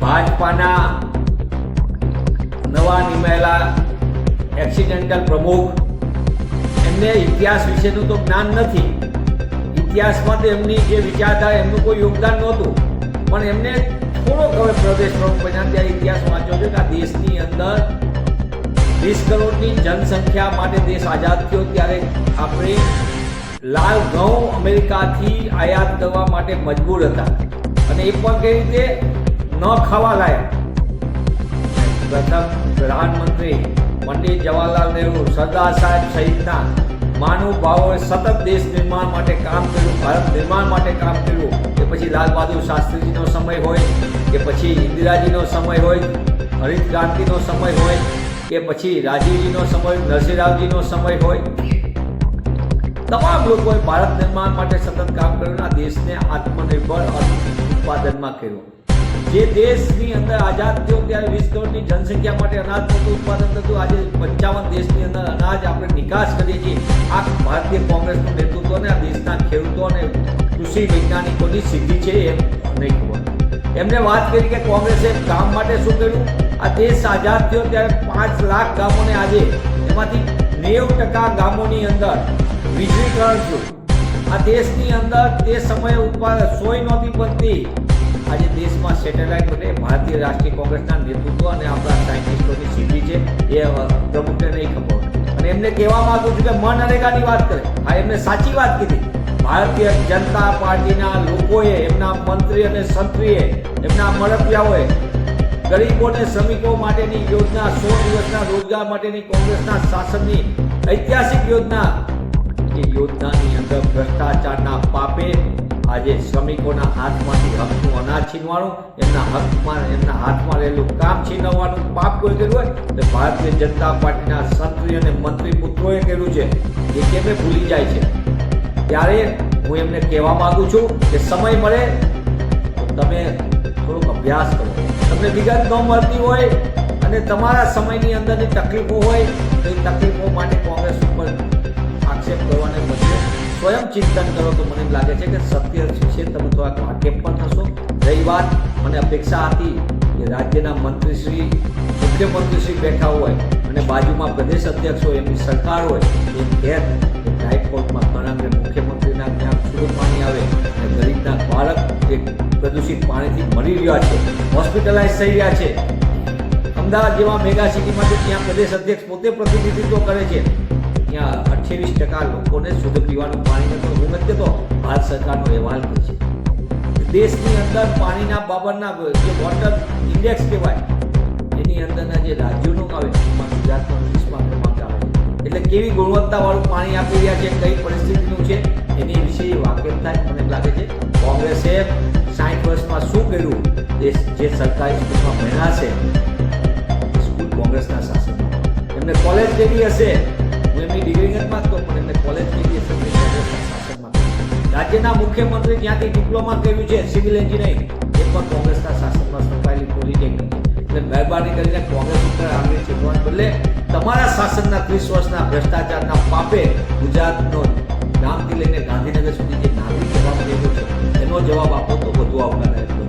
ભાજપાના નવા નિમાયેલા એક્સિડેન્ટલ પ્રમુખ. એમને ઇતિહાસ વિશેનું તો જ્ઞાન નથી. ઇતિહાસમાં તો એમની જે વિચારધારા, એમનું કોઈ યોગદાન નહોતું. પણ એમને થોડોક હવે પ્રદેશ પ્રમુખ બન્યા ત્યારે ઇતિહાસ વાંચ્યો છે કે આ દેશની અંદર વીસ કરોડની જનસંખ્યા માટે દેશ આઝાદ થયો ત્યારે આપણે લાલ ઘઉં અમેરિકાથી આયાત કરવા માટે મજબૂર હતા. અને એ પણ કઈ રીતે ન ખાવા લાયક. પ્રથમ પ્રધાનમંત્રી પંડિત જવાહરલાલ નહેરુ સરદાર સાહેબ સહિતના મહાનુભાવોએ સતત દેશ નિર્માણ માટે કામ કર્યું, ભારત નિર્માણ માટે કામ કર્યું. કે પછી લાલ બહાદુર શાસ્ત્રીજીનો સમય હોય, કે પછી ઇન્દિરાજીનો સમય હોય, હરિત ક્રાંતિનો સમય હોય, કે પછી રાજીવજીનો સમય, નરસિંહરાવજીનો સમય હોય. તમામ લોકોએ ભારત નિર્માણ માટે સતત કામ કર્યું આ દેશને આત્મનિર્ભર ઉત્પાદનમાં કર્યો. જે દેશની અંદર આઝાદ થયો ત્યારે વીસ કરોડની જનસંખ્યા માટે અનાજ નહોતું ઉત્પાદન થતું, આજે પંચાવન દેશની અંદર અનાજ આપણે નિકાસ કરીએ છીએ. આ ભારતીય કોંગ્રેસનું નેતૃત્વ અને આ દેશના ખેડૂતો અને કૃષિ વૈજ્ઞાનિકોની સિદ્ધિ છે એમ નહીં ખબર. એમને વાત કરી કે કોંગ્રેસે ગામ માટે શું કર્યું? આ દેશ આઝાદ થયો ત્યારે પાંચ લાખ ગામોને આજે એમાંથી નેવું ટકા ગામોની અંદર વીજળીકરણ થયું. આ દેશની અંદર તે સમયે ઉત્પાદન સોય નહોતી બનતી. આજે દેશમાં સેટેલાઇટ બને ભારતીય રાષ્ટ્રીય કોંગ્રેસના નેતૃત્વ અને આપણા સાયન્ટિસ્ટોની સિદ્ધિ છે, એ પ્રમુખને નહીં ખબર. અને એમને કહેવા માંગુ છું કે મન મનરેગાની વાત કરે. હા, એમને સાચી વાત કીધી. ભારતીય જનતા પાર્ટીના લોકોએ, એમના મંત્રી અને સંત્રીએ, એમના મળપિયાઓએ ગરીબોને શ્રમિકો માટેની યોજના, સો દિવસના રોજગાર માટેની કોંગ્રેસના શાસનની ઐતિહાસિક યોજના. એ યોજનાની અંદર ભ્રષ્ટાચારના પાપે આજે શ્રમિકોના હાથમાંથી હકનું અનાજ છીનવાનું, એમના હકમાં, એમના હાથમાં રહેલું કામ છીનવવાનું પાપ કોઈ કર્યું હોય, તો ભારતીય જનતા પાર્ટીના સંત્રી અને મંત્રી પુત્રોએ કર્યું છે. એ કેમે ભૂલી જાય છે? ત્યારે હું એમને કહેવા માગું છું કે સમય મળે તમે થોડોક અભ્યાસ કરો. તમને વિગત ન મળતી હોય અને તમારા સમયની અંદરની તકલીફો હોય, તો એ તકલીફો માટે કોંગ્રેસ ઉપર સ્વયં ચિંતન કરો તો મને લાગે છે કે સત્ય છે? તમે થોડાક વાકેફ પણ થશો રહી વાત, મને અપેક્ષા હતી કે રાજ્યના મંત્રીશ્રી, મુખ્યમંત્રીશ્રી બેઠા હોય અને બાજુમાં પ્રદેશ અધ્યક્ષ હોય, એમની સરકાર હોય, એ ઘેર હાઈકોર્ટમાં ઘણા મુખ્યમંત્રીના ત્યાં થોડું પાણી આવે અને ગરીબના બાળક જે પ્રદૂષિત પાણીથી મરી રહ્યા છે હોસ્પિટલાઇઝ થઈ રહ્યા છે. અમદાવાદ જેવા મેગા સિટીમાં ત્યાં પ્રદેશ અધ્યક્ષ પોતે પ્રતિનિધિત્વ કરે છે. ત્યાં અઠ્યાવીસ ટકા લોકોને શુદ્ધ પીવાનું પાણી નથી હું નથી કહેતો, ભારત સરકારનો અહેવાલ કહે છે. દેશની અંદર પાણીના બાબતના જે વોટર ઇન્ડેક્સ કહેવાય, એની અંદરના જે રાજ્યોનો આવે, એમાં ગુજરાતનો વીસમાં ક્રમાંક આવે એટલે કેવી ગુણવત્તાવાળું પાણી આપી રહ્યા છે, કઈ પરિસ્થિતિનું છે, એની વિશે વાકેફ થાય મને લાગે છે. કોંગ્રેસે સાઠ વર્ષમાં શું કર્યું? જે સરકારી સ્કૂલમાં ભણ્યા છે સ્કૂલ કોંગ્રેસના શાસન એમને કોલેજ જેવી હશે. એમની ડિગ્રી નથી માંગતો, પણ એમને કોલેજ કેવી હશે તે કોંગ્રેસના શાસનમાં. રાજ્યના મુખ્યમંત્રી જ્યાંથી ડિપ્લોમા કર્યું છે સિવિલ એન્જિનિયરિંગ એ પણ કોંગ્રેસના શાસનમાં સંકળાયેલી પોલિટેકનિક એટલે મહેરબાની કરીને કોંગ્રેસ ઉપર આંગળી ચીકવાને બદલે તમારા શાસનના ત્રીસ વર્ષના ભ્રષ્ટાચારના પાપે ગુજરાતનો ગામથી લઈને ગાંધીનગર સુધી જે નાગરિક જવાબ દેવો છે, એનો જવાબ આપો તો વધુ આવકારદાયક